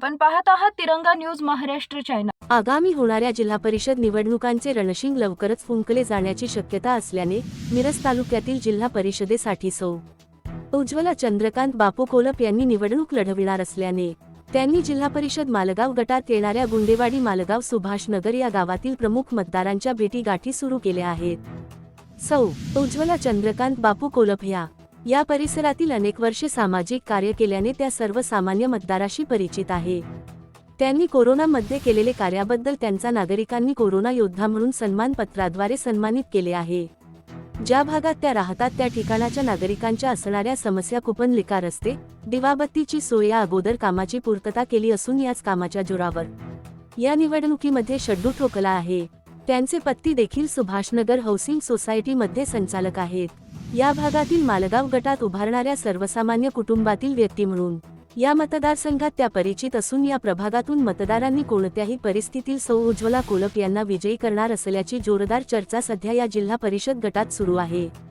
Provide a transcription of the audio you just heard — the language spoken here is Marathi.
आपण पाहत आहात तिरंगा न्यूज महाराष्ट्र चॅनल आगामी होणाऱ्या जिल्हा परिषद निवडणुकांचे रणशिंग लवकरच फुंकले जाण्याची शक्यता असल्याने मिरज तालुक्यातील जिल्हा परिषदेसाठी सौ. उज्ज्वला चंद्रकांत बापू कोलप यांनी निवडणूक लढविणार असल्याने त्यांनी जिल्हा परिषद मालगाव गटात येणाऱ्या गुंडेवाडी मालगाव सुभाषनगर या गावातील प्रमुख मतदारांच्या भेटीगाठी सुरू केल्या आहेत. सौ. उज्ज्वला चंद्रकांत बापू कोलप या या परिसरातील अनेक वर्षे सामाजिक कार्य केल्याने त्या सर्वसामान्य मतदाराशी परिचित आहे. त्यांनी कोरोनामध्ये केलेले कार्याबद्दल त्यांचा नागरिकांनी कोरोना योद्धा म्हणून सन्मानपत्राद्वारे सन्मानित केले आहे. ज्या भागात त्या राहतात त्या ठिकाणाच्या नागरिकांच्या असणाऱ्या समस्या कुपनलिका रस्ते दिवाबत्तीची सोय या अगोदर कामाची पूर्तता केली असून याच कामाच्या जोरावर. या निवडणुकीमध्ये शड्डू ठोकला आहे. त्यांचे पत्ती देखील सुभाषनगर हाऊसिंग सोसायटीमध्ये संचालक आहेत. या भागातील मालगाव गटात उभारणाऱ्या सर्वसामान्य कुटुंबातील व्यक्ती म्हणून. या मतदारसंघात त्या परिचित असून या प्रभागातून मतदारांनी कोणत्याही परिस्थितीत सौ उज्ज्वला कोलप यांना विजयी करणार असल्याची जोरदार चर्चा सध्या या जिल्हा परिषद गटात सुरू आहे.